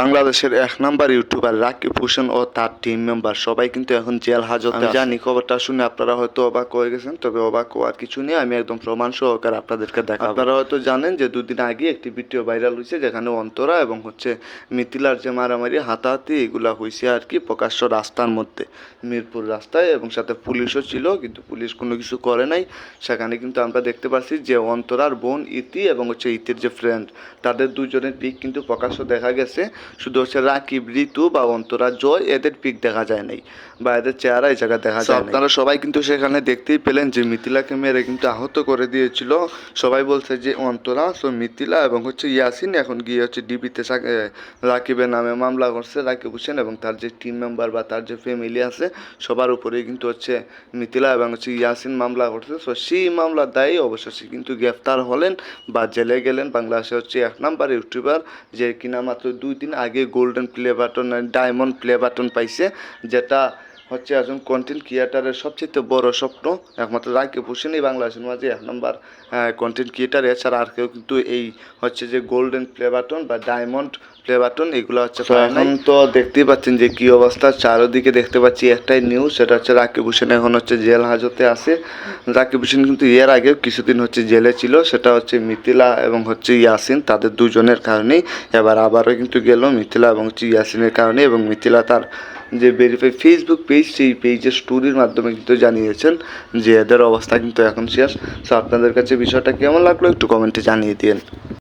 বাংলাদেশের এক number YouTuber Rakib Hossain ও তার টিম মেম্বার সবাই কিন্তু এখন জেল হাজতে আমি জানি খবরটা শুনে আপনারা হয়তো অবাক হয়ে গেছেন তবে অবাক হওয়ার কিছু নেই আমি একদম প্রমাণ সহকারে আপনাদেরকে দেখাবো। আপনারা হয়তো জানেন যে দুদিন আগে একটি ভিডিও ভাইরাল হয়েছে যেখানে অন্তরা এবং হচ্ছে মিথিলার যে মারামারি হাতাহাতি এগুলা হয়েছে আর কি প্রকাশ্য রাস্তার মধ্যে। মিরপুর রাস্তায় এবং সাথে পুলিশও ছিল কিন্তু পুলিশ কোনো কিছু করে নাই। সেখানে কিন্তু আমরা দেখতে পাচ্ছি যে অন্তরার বোন ইতি এবং হচ্ছে ইতির যে ফ্রেন্ড তাদের দুজনের পিক কিন্তু প্রকাশ্য দেখা গেছে শুধু হচ্ছে রাকিব ঋতু বা অন্তরা জয় এদের পিক দেখা যায় নাই বা এদের চেহারা এই জায়গায় দেখা যায় আপনারা সবাই কিন্তু সেখানে দেখতেই পেলেন যে মিথিলাকে মেরে কিন্তু আহত করে দিয়েছিল। সবাই বলছে যে অন্তরা সো মিথিলা এবং হচ্ছে ইয়াসিন এখন গিয়ে হচ্ছে ডিবিতে রাকিবের নামে মামলা করছে রাকিব হোসেন এবং তার যে টিম মেম্বার বা তার যে ফ্যামিলি আছে সবার উপরেই কিন্তু হচ্ছে মিথিলা এবং হচ্ছে ইয়াসিন মামলা করছে। সো সেই মামলার দায়ী অবশ্যই কিন্তু গ্রেফতার হলেন বা জেলে গেলেন বাংলাদেশে হচ্ছে এক নাম্বার ইউটিউবার যে কিনা মাত্র দুই দিন আগে golden play button diamond play button পাইছে যেটা হচ্ছে একজন কন্টেন্ট ক্রিয়েটারের সবচেয়ে বড় স্বপ্ন একমাত্র রাকিব হোসেনই বাংলাদেশের মাঝে এক নম্বর কন্টেন্ট ক্রিয়েটার এছাড়া আর কেউ কিন্তু এই হচ্ছে যে গোল্ডেন প্লে বাটন বা ডায়মন্ড প্লে বাটন এগুলো হচ্ছে এখন তো দেখতেই পাচ্ছেন যে কি অবস্থা চারোদিকে দেখতে পাচ্ছি একটাই নিউজ সেটা হচ্ছে রাকিব হোসেন এখন হচ্ছে জেল হাজতে আছে। রাকিব হোসেন কিন্তু এর আগে কিছুদিন হচ্ছে জেলে ছিল সেটা হচ্ছে মিথিলা এবং হচ্ছে ইয়াসিন তাদের দুজনের কারণেই। এবার আবারও কিন্তু গেল মিথিলা এবং হচ্ছে ইয়াসিনের কারণে এবং মিথিলা তার যে ভেরিফাই ফেসবুক পেজ সেই পেজের স্টোরির মাধ্যমে কিন্তু জানিয়েছেন যে এদের অবস্থা কিন্তু এখন শেষ। সো আপনাদের কাছে বিষয়টা কেমন লাগল একটু কমেন্টে জানিয়ে দিন